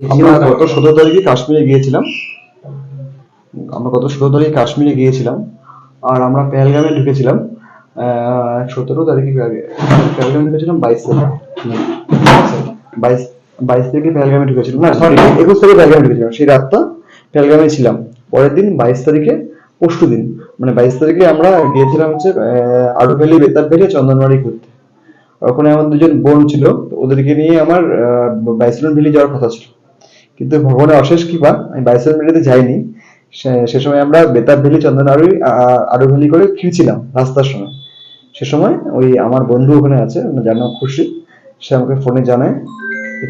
আমরা গত সতেরো তারিখে কাশ্মীরে গিয়েছিলাম। আমরা গত সতেরো তারিখে কাশ্মীরে গিয়েছিলাম। আর আমরা পেহেলগামে ঢুকেছিলাম। সতেরো তারিখে পেহেলগামে ঢুকেছিলাম বাইশ তারিখ। বাইশ বাইশ তারিখে পেহেলগামে ঢুকেছিলাম। না সরি একুশ তারিখে পেহেলগামে ঢুকেছিলাম। সেই রাতটা পেহেলগামে ছিলাম। পরের দিন বাইশ তারিখে পরশু দিন। মানে বাইশ তারিখে আমরা গিয়েছিলাম হচ্ছে আরও ভ্যালি বেতার ভ্যালি চন্দনবাড়ি ঘুরতে। ওখানে আমার দুজন বোন ছিল। ওদেরকে নিয়ে আমার বাইসলন ভ্যালি যাওয়ার কথা ছিল। কিন্তু ভগবানের অশেষ কৃপা আমি বাইসলন ভ্যালিতে যাইনি। সে- সময় আমরা বেতার ভ্যালি, চন্দন আরও আরও ভ্যালি করে ফিরছিলাম রাস্তার সময়। সে সময় ওই আমার বন্ধু ওখানে আছে যার নাম খুশি সে আমাকে ফোনে জানায়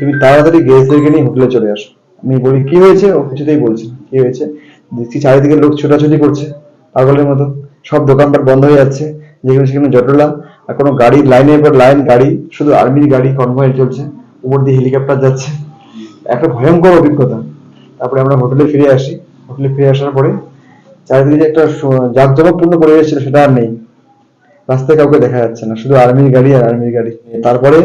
তুমি তাড়াতাড়ি গেস্টদেরকে নিয়ে হোটেলে চলে আসো। আমি বলি, কি হয়েছে? ও কিছুতেই বলছে কি হয়েছে? দেখছি চারিদিকে লোক ছোটাছুটি করছে, পাগলের মতো। সব দোকানপাট বন্ধ হয়ে যাচ্ছে, যেখানে সেখানে জটলা আর কোনো গাড়ি, লাইনের পর লাইন, গাড়ি, শুধু আর্মির গাড়ি কনভয় চলছে। উপর দিয়ে হেলিকপ্টার যাচ্ছে। একটা ভয়ঙ্কর অভিজ্ঞতা। তারপরে আমরা হোটেলে ফিরে আসি। হোটেলে ফিরে আসার পরে চারিদিকে একটা জাঁকজমকপূর্ণ পরিবেশ ছিল সেটা আর নেই। রাস্তায় কাউকে দেখা যাচ্ছে না শুধু আর্মির গাড়ি আর আর্মির গাড়ি। তারপরে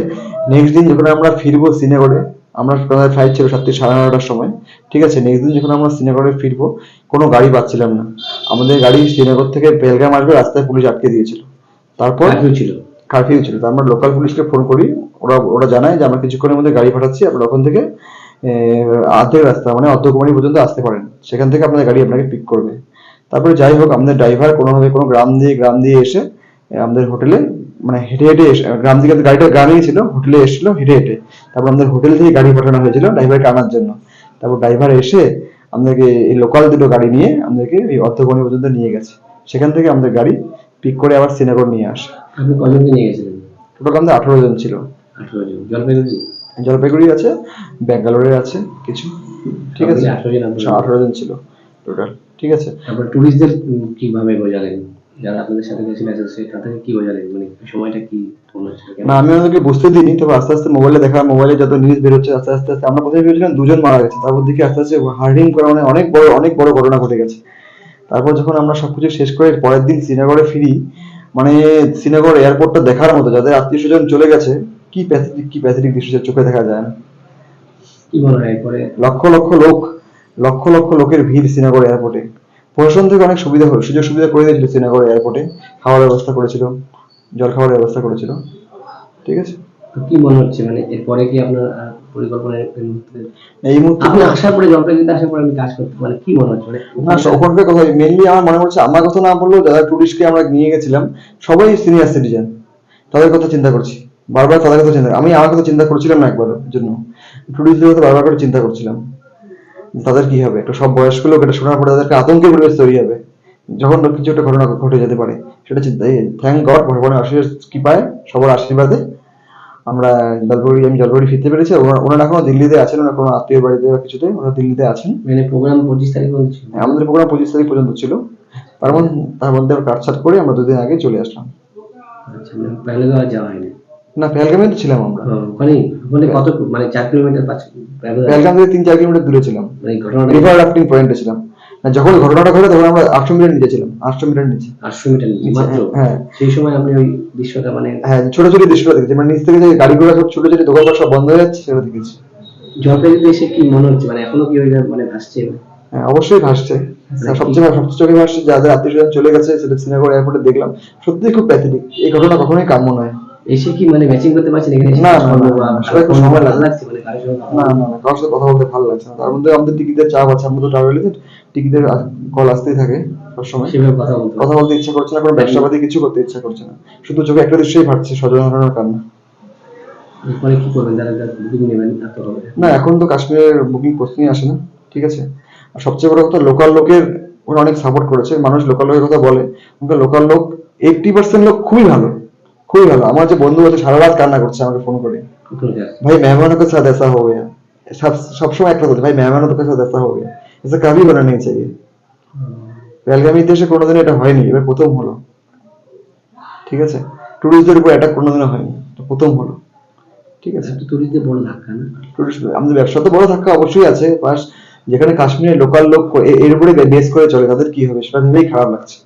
নেক্সট দিন যখন আমরা ফিরবো শ্রীনগরে আমরা ফ্লাইট ছিল সাতটি সাড়ে নটার সময় ঠিক আছে? নেক্সট দিন যখন আমরা শ্রীনগরে ফিরবো কোনো গাড়ি পাচ্ছিলাম না। আমাদের গাড়ি শ্রীনগর থেকে পেলগাম আসবে রাস্তায় পুলিশ আটকে দিয়েছিল। তারপর ছিল। কারফিউ ছিল। আমরা লোকাল পুলিশকে ফোন করি ওরা ওরা জানায় যে আমরা কিছুক্ষণের মধ্যে গাড়ি পাঠাচ্ছি আপনারা ওখান থেকে অর্ধেক রাস্তা মানে অর্ধকুমারী পর্যন্ত আসতে পারেন। সেখান থেকে আপনাদের গাড়ি আপনাকে পিক করবে। তারপরে যাই হোক আমাদের ড্রাইভার কোনোভাবে কোনো গ্রাম দিয়ে গ্রাম দিয়ে এসে আমাদের হোটেলে মানে হেঁটে হেঁটে এসে গ্রাম থেকে গাড়িটা গ্রামেই ছিল হোটেলে এসেছিল হেঁটে হেঁটে। তারপর আমাদের হোটেল থেকে গাড়ি পাঠানো হয়েছিল ড্রাইভারকে আনার জন্য। তারপর ড্রাইভার এসে আমাদেরকে এই লোকাল দুটো গাড়ি নিয়ে আমাদেরকে এই অর্ধকুমারী পর্যন্ত নিয়ে গেছে। সেখান থেকে আমাদের গাড়ি পিক করে আবার শ্রীনগর নিয়ে আসে। আপনি কজনকে নিয়ে গেছিলেন? টোটাল আমাদের আঠারো জন ছিল। আঠারো জন। জলপাইগুড়ি? জলপাইগুড়ি আছে ব্যাঙ্গালোরের আছে কিছু। ঠিক আছে? আঠারো জন ছিল টোটাল ঠিক আছে? তারপর টুরিস্টদের কীভাবে বোঝালেন? যারা আপনাদের সাথে গেছিল সে তাদেরকে কি বোঝালেন? মানে সময়টা কি? না আমি ওদেরকে বুঝতে দিইনি তবে আস্তে আস্তে মোবাইলে দেখা মোবাইলে যত নিউজ বেরোচ্ছে আস্তে আস্তে আস্তে আমরা প্রথমে ভেবেছিলাম দুজন মারা গেছে। তারপর দিকে আস্তে আস্তে হার্ডিং করা মানে অনেক বড় অনেক বড় ঘটনা ঘটে গেছে। তারপর যখন আমরা সবকিছু শেষ করে পরের দিন শ্রীনগরে ফিরি মানে শ্রীনগর এয়ারপোর্টটা দেখার মতো যাদের আত্মীয় স্বজন চলে গেছে কি প্যাথেটিক কি প্যাথেটিক দৃশ্য চোখে দেখা যায়? কি মনে হয় লক্ষ লক্ষ লোক লক্ষ লক্ষ লোকের ভিড় শ্রীনগর এয়ারপোর্টে প্রশাসন থেকে অনেক সুবিধা হলো সুযোগ সুবিধা করে দিয়েছিল শ্রীনগর এয়ারপোর্টে খাওয়ার ব্যবস্থা করেছিল জল খাওয়ার ব্যবস্থা করেছিল। ঠিক আছে? তো কি মনে হচ্ছে? মানে এরপরে কি আপনার আহ, পরিকল্পনা এই মুহূর্তে? এই মুহূর্তে আপনি আসার পরে জলপাইগুড়িতে আসার পরে আমি কাজ করতে মানে কি মনে হচ্ছে? মানে না কথা মেনলি আমার মনে হচ্ছে আমার কথা না বললেও যারা টুরিস্টকে আমরা নিয়ে গেছিলাম সবাই সিনিয়র সিটিজেন তাদের কথা চিন্তা করছি। বারবার তাদের কথা চিন্তা আমি আমার কথা চিন্তা করছিলাম না একবার জন্য। টুরিস্টদের কথা বারবার করে চিন্তা করছিলাম। তাদের কি হবে? একটা সব বয়স্ক লোক এটা শোনার পরে তাদেরকে আতঙ্কের পরিবেশ তৈরি হবে। যখন কিছু একটা ঘটনা ঘটে যেতে পারে সেটা চিন্তা থ্যাংক গড ভগবানের আশীর্বাদ কি পায় সবার আশীর্বাদে আমরা জলপাইগুড়ি আমি জলপাইগুড়ি ফিরতে পেরেছি। ওনারা- এখনও দিল্লিতে আছেন ওনারা কোনো আত্মীয় বাড়িতে বা কিছুতে ওনারা দিল্লিতে আছেন। মানে প্রোগ্রাম পঁচিশ তারিখ পর্যন্ত ছিল। আমাদের প্রোগ্রাম পঁচিশ তারিখ পর্যন্ত ছিল। তার মধ্যে তার মধ্যে কাটছাট করে আমরা দুদিন আগে চলে আসলাম। আচ্ছা পেহলে আর যাওয়া হয়নি। না পেহেলগামে তো ছিলাম আমরা। ওখানে ওখানে কত মানে চার কিলোমিটার পাঁচ পেহেলগাম থেকে তিন চার কিলোমিটার দূরে ছিলাম। মানে ঘটনাটা রিভার রাফটিং পয়েন্টে ছিলাম। না যখন ঘটনাটা ঘটে তখন আমরা আটশো মিটার নিচে ছিলাম। আটশো মিটার নিচে। আটশো মিটার মাত্র? হ্যাঁ। সেই সময় আপনি ওই দৃশ্যটা মানে হ্যাঁ ছোট ছোট দৃশ্যটা দেখেছি। মানে নিচ থেকে যে গাড়িগুলো সব ছোট ছোট দোকানপাট সব বন্ধ হয়ে যাচ্ছে সেটা দেখেছি। এসে কি মনে হচ্ছে? মানে এখনও কি ওই মানে ভাসছে? হ্যাঁ অবশ্যই ভাসছে। সবচেয়ে সবচেয়ে চোখে ভাসছে যাদের আত্মীয় স্বজন চলে গেছে সেটা শ্রীনগর এয়ারপোর্টে দেখলাম। সত্যি খুব প্যাথেটিক এই ঘটনা কখনোই কাম্য নয়। এসে কি মানে ম্যাচিং করতে পারছেন এখানে? না, সময় লাগে। লাগছে মানে না না কারোর সাথে কথা বলতে ভালো লাগছে তার মধ্যে আমাদের টিকিটের চাপ আছে আমরা তো ট্রাভেল এজেন্ট টিকিটের কল আসতেই থাকে সবসময়। সেভাবে কথা বলতে কথা বলতে ইচ্ছা করছে না কোনো ব্যবসাপাতি কিছু করতে ইচ্ছা করছে না। শুধু চোখে একটা দৃশ্যই স্বজন হারানোর কান্না এরপরে কি করবেন? যারা বুকিং নেবেন না এখন তো কাশ্মীরের বুকিং প্রশ্নই আসে না ঠিক আছে? আর সবচেয়ে বড় কথা লোকাল লোকের ওরা অনেক সাপোর্ট করেছে। মানুষ লোকাল লোকের কথা বলে। লোকাল লোক এইটটি পার্সেন্ট লোক খুবই ভালো। খুবই ভালো আমার যে বন্ধু আছে সারা রাত কান্না করছে আমাকে ফোন করে ওখানকার भाई मेहमानों के साथ ऐसा हो गया सब सब समय একটা বলতে ভাই মেহমানও के साथ ऐसा हो गया ऐसा कभी होना नहीं चाहिए পেলগাম ইতিহাসে কোনোদিন এটা হয়নি এবার প্রথম হলো ঠিক আছে টুরিস্টদের উপর অ্যাটাক কোনোদিনও হয়নি এটা প্রথম হলো ঠিক আছে একটা টুরিস্টদের বড় ধাক্কা না টুরিস্ট আমাদের ব্যবসা তো বড় ধাক্কা অবশ্যই আছে বাস যেখানে কাশ্মীরের লোকাল লোক এ- এর উপরে বেস করে চলে তাদের কি হবে সেটা ভেবেই খারাপ লাগছে